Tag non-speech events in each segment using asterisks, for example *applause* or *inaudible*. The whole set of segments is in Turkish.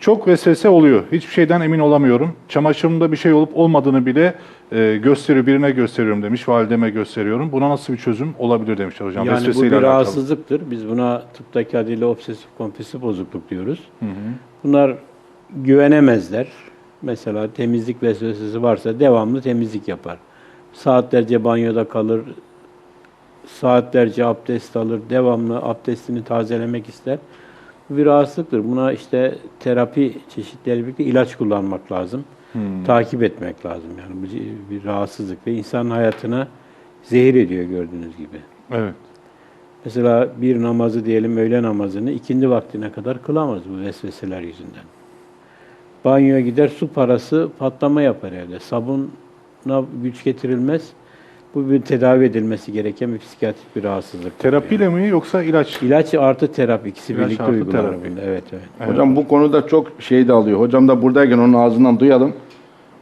Çok vesvese oluyor. Hiçbir şeyden emin olamıyorum. Çamaşırımda bir şey olup olmadığını bile e, gösteriyor, birine gösteriyorum demiş, valideme gösteriyorum. Buna nasıl bir çözüm olabilir demişler hocam. Yani bu bir alakalı. rahatsızlıktır. Biz buna tıptaki adıyla obsesif kompulsif bozukluk diyoruz. Bunlar güvenemezler. Mesela temizlik vesvesesi varsa devamlı temizlik yapar. Saatlerce banyoda kalır, saatlerce abdest alır, devamlı abdestini tazelemek ister. Bir rahatsızlıktır. Buna işte terapi çeşitleri birlikte ilaç kullanmak lazım. Takip etmek lazım. Yani bu bir rahatsızlık ve insanın hayatına zehir ediyor gördüğünüz gibi. Evet. Mesela bir namazı diyelim öğle namazını ikindi vaktine kadar kılamaz bu vesveseler yüzünden. Banyoya gider su parası patlama yapar evde. Sabuna güç getirilmez. Bu bir tedavi edilmesi gereken bir psikiyatrik bir rahatsızlık. Terapiyle mi yoksa ilaç? İlaç artı terapi ikisi İlaç birlikte bunda. Evet evet. Evet. Hocam bu konuda çok şey de alıyor. Hocam da buradayken onun ağzından duyalım.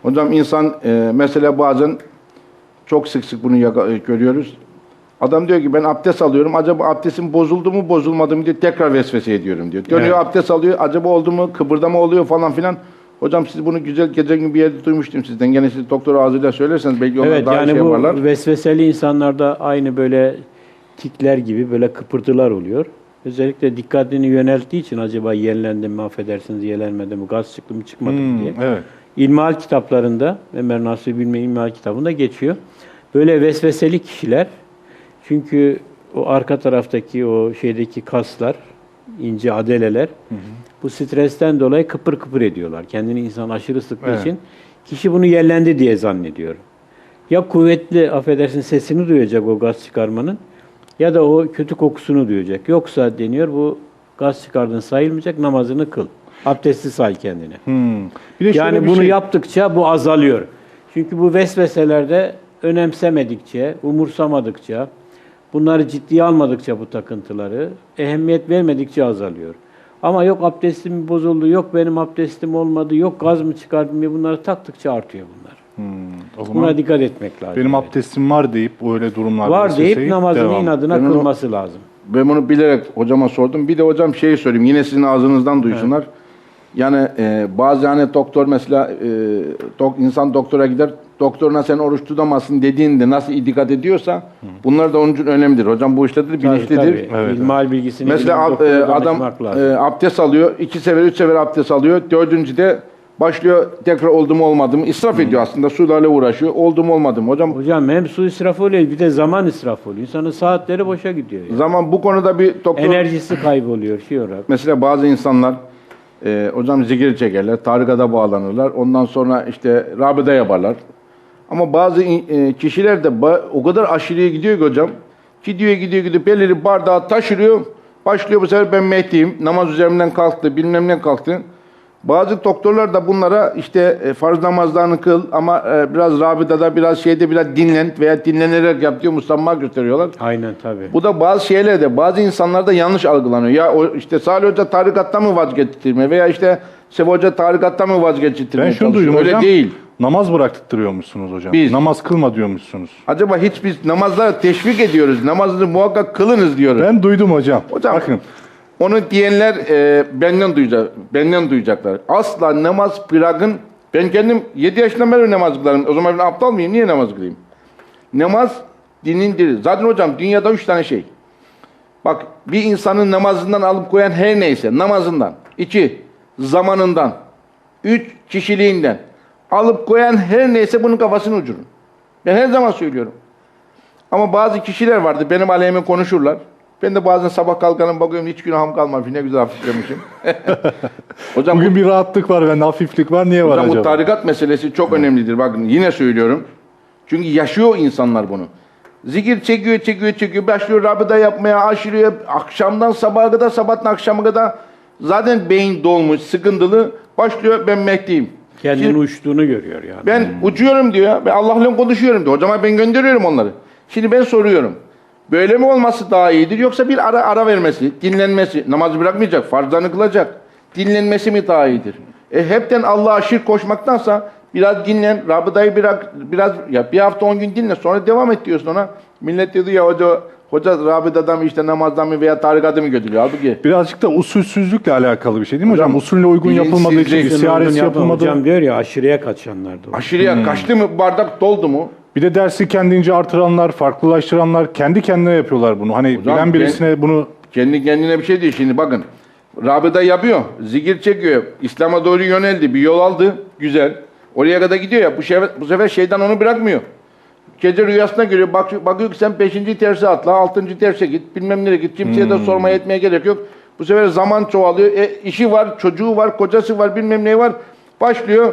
Hocam insan e, mesela bazen çok sık sık bunu yaka- e, görüyoruz. Adam diyor ki ben abdest alıyorum. Acaba abdestim bozuldu mu bozulmadı mı diye tekrar vesvese ediyorum diyor. Dönüyor Evet. abdest alıyor. Acaba oldu mu kıpırdama oluyor falan filan. Hocam siz bunu güzel geçen gün bir yerde duymuştum sizden. Gene siz doktor ağzıyla söylerseniz belki onlar Evet daha yani şey bu yaparlar. vesveseli insanlarda aynı böyle tikler gibi böyle kıpırtılar oluyor. Özellikle dikkatini yönelttiği için acaba yenilendi mi, affedersiniz yelenmedi mi, gaz çıktı mı çıkmadı mı Hmm, diye. evet. İlmihal kitaplarında, Ömer Nasuhi Bilme İlmihal kitabında geçiyor. Böyle vesveseli kişiler, çünkü o arka taraftaki o şeydeki kaslar, ince adeleler, bu stresten dolayı kıpır kıpır ediyorlar. Kendini insan aşırı sıktığı Evet. için kişi bunu yerlendi diye zannediyor. Ya kuvvetli, affedersin sesini duyacak o gaz çıkarmanın ya da o kötü kokusunu duyacak. Yoksa deniyor bu gaz çıkardığın sayılmayacak, namazını kıl. Abdesti say kendini. Hmm. Bir de Yani bunu şey- yaptıkça bu azalıyor. Çünkü bu vesveselerde önemsemedikçe, umursamadıkça, bunları ciddiye almadıkça bu takıntıları, ehemmiyet vermedikçe azalıyor. Ama yok abdestim bozuldu, yok benim abdestim olmadı, yok gaz mı çıkardım diye bunları taktıkça artıyor bunlar. Hmm, o zaman Buna dikkat etmek lazım. benim Evet. abdestim var deyip öyle durumlarda var deyip namazını devam. inadına Ben onu- kılması lazım. Ben bunu bilerek hocama sordum. Bir de hocam şeyi söyleyeyim. Yine sizin ağzınızdan duysunlar. Yani e, bazı hani doktor mesela e, dok, insan doktora gider. Doktoruna sen oruç tutamazsın dediğinde nasıl dikkat ediyorsa bunlar da onun için önemlidir. Hocam bu işte de Tabii, bilinçlidir. tabii. Evet, bilgisini Mesela ab- e, adam e, abdest alıyor. iki sefer, üç sefer abdest alıyor. Dördüncüde başlıyor tekrar oldu mu olmadı mı? İsraf ediyor aslında. Sularla uğraşıyor. Oldu mu olmadı mı? Hocam Hocam hem su israfı oluyor bir de zaman israfı oluyor. İnsanın saatleri boşa gidiyor. yani. zaman bu konuda bir doktor... Enerjisi kayboluyor şey olarak. Mesela bazı insanlar e, hocam zikir çekerler, tarikata bağlanırlar. Ondan sonra işte rabıda yaparlar. Ama bazı e, kişiler de o kadar aşırıya gidiyor ki hocam. Gidiyor gidiyor gidiyor belirli bardağı taşırıyor. Başlıyor bu sefer ben Mehdi'yim. Namaz üzerimden kalktı, bilmem ne kalktı. Bazı doktorlar da bunlara işte e, farz namazlarını kıl ama e, biraz rabıdada biraz şeyde biraz dinlen veya dinlenerek yap diyor musamma gösteriyorlar. Aynen tabii. Bu da bazı şeylerde bazı insanlarda yanlış algılanıyor. Ya o işte Salih Hoca tarikatta mı vazgeçtirme veya işte Sefa Hoca tarikatta mı vazgeçtirme Ben şunu duydum Öyle hocam. değil. Namaz bıraktırıyormuşsunuz hocam. Biz. Namaz kılma diyormuşsunuz. Acaba hiç biz namazlara teşvik ediyoruz. Namazını muhakkak kılınız diyoruz. Ben duydum hocam. Hocam Bakın. onu diyenler e, benden duyacak, benden duyacaklar. Asla namaz bırakın. Ben kendim 7 yaşından beri namaz kılarım. O zaman ben aptal mıyım? Niye namaz kılayım? Namaz dinindir. Zaten hocam dünyada üç tane şey. Bak bir insanın namazından alıp koyan her neyse namazından. iki zamanından. Üç kişiliğinden. Alıp koyan her neyse bunun kafasını uçurun. Ben her zaman söylüyorum. Ama bazı kişiler vardı benim aleyhime konuşurlar. Ben de bazen sabah kalkarım bakıyorum hiç günahım kalmamış. Ne güzel hafiflemişim. *laughs* hocam bu Bugün bir rahatlık var bende, hafiflik var. Niye var Hocam bu acaba? tarikat meselesi çok önemlidir. Bakın yine söylüyorum. Çünkü yaşıyor insanlar bunu. Zikir çekiyor, çekiyor, çekiyor. Başlıyor rabıda yapmaya, aşırıyor. Akşamdan sabaha kadar, sabahtan akşama kadar zaten beyin dolmuş, sıkıntılı. Başlıyor ben Mehdi'yim. Kendini Şimdi uçtuğunu görüyor yani. ben uçuyorum diyor. Ben Allah'la konuşuyorum diyor. Hocama ben gönderiyorum onları. Şimdi ben soruyorum. Böyle mi olması daha iyidir yoksa bir ara ara vermesi, dinlenmesi, namazı bırakmayacak, farzlarını kılacak. Dinlenmesi mi daha iyidir? E hepten Allah'a şirk koşmaktansa biraz dinlen, rabıdayı bırak, biraz ya bir hafta on gün dinle sonra devam et diyorsun ona. Millet diyordu ya hoca, hoca rabıtadan mı işte namazdan mı veya tarikatı mı götürüyor? Halbuki Birazcık da usulsüzlükle alakalı bir şey değil mi hocam? Hocam, Usulüne uygun yapılmadığı için, bilinçsizlik, yapma- yapılmadı. Hocam diyor ya aşırıya kaçanlar da. var. aşırıya kaçtı mı bardak doldu mu? Bir de dersi kendince artıranlar, farklılaştıranlar kendi kendine yapıyorlar bunu. Hani Hocam, bilen birisine bunu Kendi kendine bir şey değil. Şimdi bakın. Rabıta yapıyor. Zikir çekiyor. İslam'a doğru yöneldi. Bir yol aldı. Güzel. Oraya kadar gidiyor ya. Bu sefer, bu sefer şeytan onu bırakmıyor. Gece rüyasına görüyor. Bak, bakıyor ki sen 5. terse atla. 6. terse git. Bilmem nereye git. Kimseye de sormaya etmeye gerek yok. Bu sefer zaman çoğalıyor. E, işi var, çocuğu var, kocası var, bilmem ne var. Başlıyor.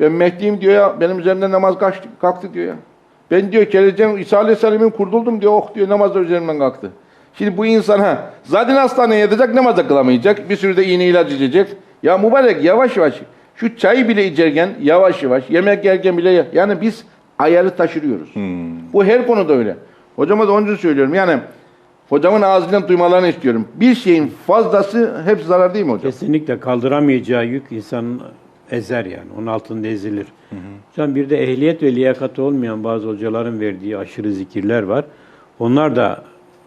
Ben Mehdi'yim diyor ya. Benim üzerimden namaz kaçtı, kalktı diyor ya. Ben diyor geleceğim İsa Aleyhisselam'ın kurtuldum diyor. Oh diyor namaz da üzerimden kalktı. Şimdi bu insan ha zaten hastaneye yatacak namaz da kılamayacak. Bir sürü de iğne ilaç içecek. Ya mübarek yavaş yavaş şu çayı bile içerken yavaş yavaş yemek yerken bile yani biz ayarı taşırıyoruz. Bu her konuda öyle. Hocama da onun için söylüyorum. Yani hocamın ağzından duymalarını istiyorum. Bir şeyin fazlası hep zarar değil mi hocam? Kesinlikle kaldıramayacağı yük insanın ezer yani. Onun altında ezilir. Hocam bir de ehliyet ve liyakati olmayan bazı hocaların verdiği aşırı zikirler var. Onlar da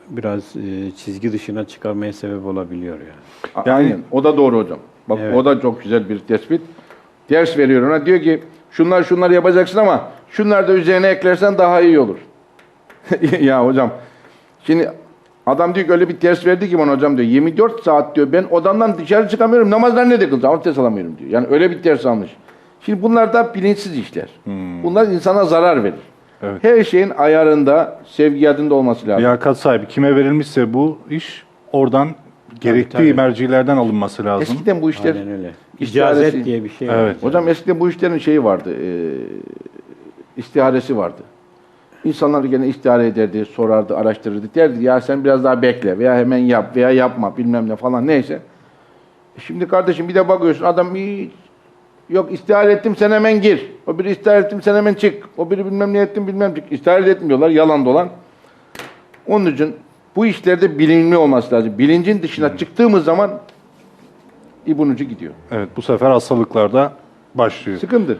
biraz e, çizgi dışına çıkarmaya sebep olabiliyor yani. Yani Yani- o da doğru hocam. Bak Evet. o da çok güzel bir tespit. Ders veriyor ona. Diyor ki şunlar şunlar yapacaksın ama şunlar da üzerine eklersen daha iyi olur. *laughs* ya hocam şimdi adam diyor ki öyle bir ders verdi ki bana hocam diyor 24 saat diyor ben odamdan dışarı çıkamıyorum namazlar ne de kılacağım abdest alamıyorum diyor. Yani öyle bir ders almış. Şimdi bunlar da bilinçsiz işler. Bunlar insana zarar verir. Evet. Her şeyin ayarında, sevgiyatında olması lazım. liyakat sahibi kime verilmişse bu iş oradan gerektiği tabii. mercilerden alınması lazım. Eskiden bu işler Aynen öyle. İcazet diye bir şey var. Evet. Hocam eskiden bu işlerin şeyi vardı, e, istiharesi vardı. İnsanlar gene istihare ederdi, sorardı, araştırırdı. Derdi ya sen biraz daha bekle veya hemen yap veya yapma bilmem ne falan neyse. E Şimdi kardeşim bir de bakıyorsun adam hiç yok istihare ettim sen hemen gir. O biri istihare ettim sen hemen çık. O biri bilmem ne ettim bilmem çık. İstihare etmiyorlar yalan dolan. Onun için bu işlerde bilinçli olması lazım. Bilincin dışına çıktığımız zaman ipin ucu gidiyor. Evet bu sefer hastalıklarda başlıyor. Sıkıntı.